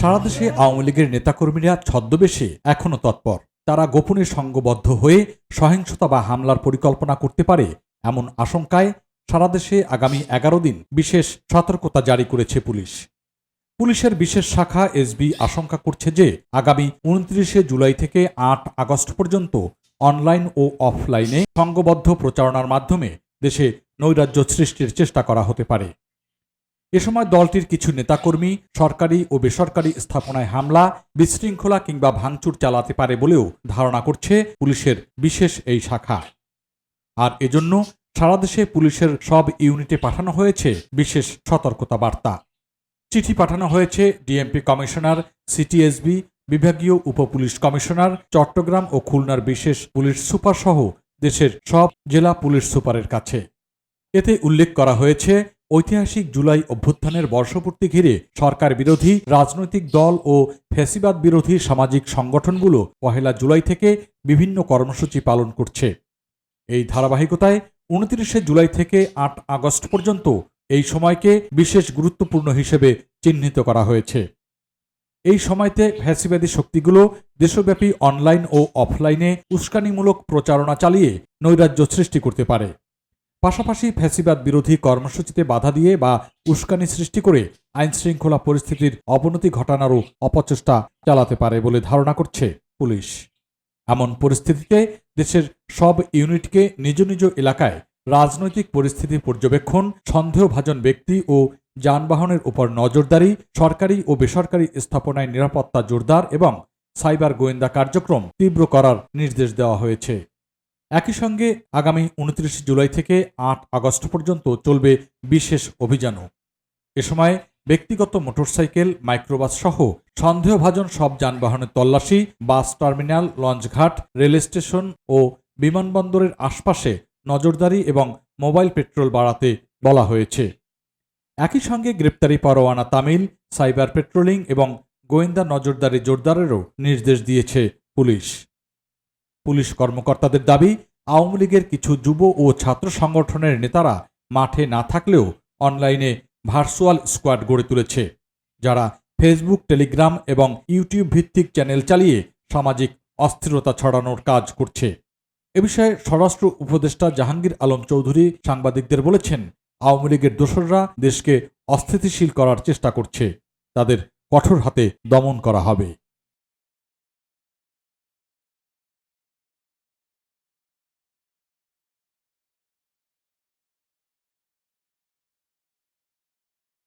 সারা দেশে আওয়ামী লীগের নেতাকর্মীরা ছদ্মবেশে এখনও তৎপর। তারা গোপনে সংঘবদ্ধ হয়ে সহিংসতা বা হামলার পরিকল্পনা করতে পারে এমন আশঙ্কায় সারা দেশে আগামী এগারো দিন বিশেষ সতর্কতা জারি করেছে পুলিশ। পুলিশের বিশেষ শাখা এসবি আশঙ্কা করছে যে আগামী উনত্রিশে জুলাই থেকে আট আগস্ট পর্যন্ত অনলাইন ও অফলাইনে সংঘবদ্ধ প্রচারণার মাধ্যমে দেশে নৈরাজ্য সৃষ্টির চেষ্টা করা হতে পারে। এ সময় দলটির কিছু নেতাকর্মী, সরকারি ও বেসরকারি স্থাপনায় হামলা, বিশৃঙ্খলা কিংবা ভাঙচুর চালাতে পারে বলেও ধারণা করছে পুলিশের বিশেষ এই শাখা। আর এজন্য সারা দেশে পুলিশের সব ইউনিটে পাঠানো হয়েছে বিশেষ সতর্কতা বার্তা। চিঠি পাঠানো হয়েছে ডিএমপি কমিশনার, সিটিএসবি, বিভাগীয় উপপুলিশ কমিশনার, চট্টগ্রাম ও খুলনার বিশেষ পুলিশ সুপার সহ দেশের সব জেলা পুলিশ সুপারের কাছে। এতে উল্লেখ করা হয়েছে ঐতিহাসিক জুলাই অভ্যুত্থানের বর্ষপূর্তি ঘিরে সরকার বিরোধী রাজনৈতিক দল ও ফ্যাসিবাদ বিরোধী সামাজিক সংগঠনগুলো পহেলা জুলাই থেকে বিভিন্ন কর্মসূচি পালন করছে। এই ধারাবাহিকতায় উনত্রিশে জুলাই থেকে আট আগস্ট পর্যন্ত এই সময়কে বিশেষ গুরুত্বপূর্ণ হিসেবে চিহ্নিত করা হয়েছে। এই সময়তে ফ্যাসিবাদী শক্তিগুলো দেশব্যাপী অনলাইন ও অফলাইনে উস্কানিমূলক প্রচারণা চালিয়ে নৈরাজ্য সৃষ্টি করতে পারে। পাশাপাশি ফ্যাসিবাদ বিরোধী কর্মসূচিতে বাধা দিয়ে বা উস্কানি সৃষ্টি করে আইনশৃঙ্খলা পরিস্থিতির অবনতি ঘটানোরও অপচেষ্টা চালাতে পারে বলে ধারণা করছে পুলিশ। এমন পরিস্থিতিতে দেশের সব ইউনিটকে নিজ নিজ এলাকায় রাজনৈতিক পরিস্থিতি পর্যবেক্ষণ, সন্দেহভাজন ব্যক্তি ও যানবাহনের উপর নজরদারি, সরকারি ও বেসরকারি স্থাপনায় নিরাপত্তা জোরদার এবং সাইবার গোয়েন্দা কার্যক্রম তীব্র করার নির্দেশ দেওয়া হয়েছে। একই সঙ্গে আগামী উনত্রিশ জুলাই থেকে আট আগস্ট পর্যন্ত চলবে বিশেষ অভিযানও। এ সময় ব্যক্তিগত মোটরসাইকেল, মাইক্রোবাস সহ সন্দেহভাজন সব যানবাহনের তল্লাশি, বাস টার্মিনাল, লঞ্চঘাট, রেল স্টেশন ও বিমানবন্দরের আশপাশে নজরদারি এবং মোবাইল পেট্রোল বাড়াতে বলা হয়েছে। একই সঙ্গে গ্রেপ্তারি পরোয়ানা তামিল, সাইবার পেট্রোলিং এবং গোয়েন্দা নজরদারি জোরদারেরও নির্দেশ দিয়েছে পুলিশ। পুলিশ কর্মকর্তাদের দাবি, আওয়ামী লীগের কিছু যুব ও ছাত্র সংগঠনের নেতারা মাঠে না থাকলেও অনলাইনে ভার্চুয়াল স্কোয়াড গড়ে তুলেছে, যারা ফেসবুক, টেলিগ্রাম এবং ইউটিউব ভিত্তিক চ্যানেল চালিয়ে সামাজিক অস্থিরতা ছড়ানোর কাজ করছে। এ বিষয়ে স্বরাষ্ট্র উপদেষ্টা জাহাঙ্গীর আলম চৌধুরী সাংবাদিকদের বলেছেন, আওয়ামী লীগের দোসররা দেশকে অস্থিতিশীল করার চেষ্টা করছে, তাদের কঠোর হাতে দমন করা হবে।